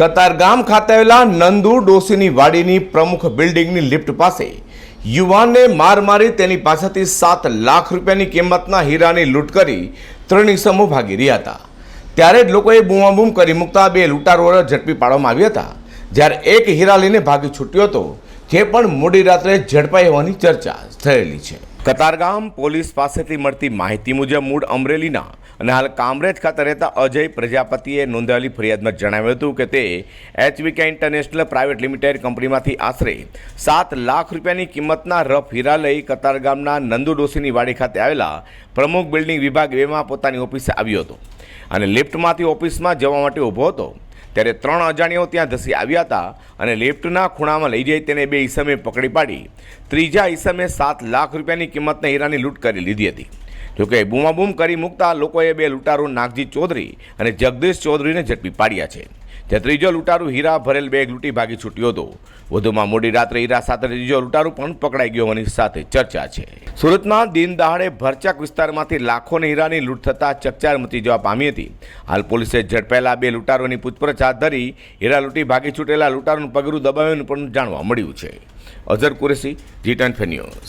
કતારગામ ખાતે આવેલા નંદુ ડોસીની વાડીની પ્રમુખ બિલ્ડિંગની લિફ્ટ પાસે યુવાનને માર મારી તેની પાસેથી સાત લાખ રૂપિયાની કિંમતના હીરાની લૂંટ કરી ત્રણ ઇસમો ભાગી રહ્યા હતા. ત્યારે જ લોકોએ બૂમાબૂમ કરી મૂકતા બે લૂંટારોને ઝડપી પાડવામાં આવ્યા હતા. જ્યારે એક હીરા લઈને ભાગી છૂટ્યો હતો, જે પણ મોડી રાત્રે ઝડપાઈ હોવાની ચર્ચા થયેલી છે. કતારગામ પોલીસ પાસેથી મળતી માહિતી મુજબ મૂળ અમરેલીના અને હાલ કામરેજ ખાતે રહેતા અજય પ્રજાપતિએ નોંધાવેલી ફરિયાદમાં જણાવ્યું હતું કે તે એચવીકે ઇન્ટરનેશનલ પ્રાઇવેટ લિમિટેડ કંપનીમાંથી આશરે સાત લાખ રૂપિયાની કિંમતના રફ હીરા લઈ કતારગામના નંદુ ડોસીની વાડી ખાતે આવેલા પ્રમુખ બિલ્ડિંગ વિભાગ બેમાં પોતાની ઓફિસે આવ્યો હતો અને લિફ્ટમાંથી ઓફિસમાં જવા માટે ઊભો હતો. ત્યારે ત્રણ અજાણ્યાઓ ત્યાં ધસી આવ્યા હતા અને લિફ્ટના ખૂણામાં લઈ જઈ તેને બે ઈસમે પકડી પાડી. ત્રીજા ઈસમે સાત લાખ રૂપિયાની કિંમતના હીરાની લૂંટ કરી લીધી હતી. જોકે બૂમાબૂમ કરી મૂકતા લોકોએ બે લૂંટારૂ નાગજી ચૌધરી અને જગદીશ ચૌધરીને ઝડપી પાડ્યા છે. જ્યાં ત્રીજો લૂંટારૂ હીરા ભરેલ બેગ લૂંટી ભાગી છૂટ્યો હતો. વધુમાં મોડી રાત્રે હીરા સાથે ત્રીજો લૂંટારૂ પણ પકડાઈ ગયો હોવાની સાથે ચર્ચા છે. સુરતમાં દિન દહાડે ભરચક વિસ્તારમાંથી લાખોની હીરાની લૂંટ થતાં ચકચાર મચી જવા પામી હતી. હાલ પોલીસે ઝડપાયેલા બે લૂંટારોની પૂછપરછ હાથ ધરી હીરા લૂંટી ભાગી છૂટેલા લૂંટારોનું પગરું દબાવ્યું પણ જાણવા મળ્યું છે. અઝર કુરેશી, જી ટેન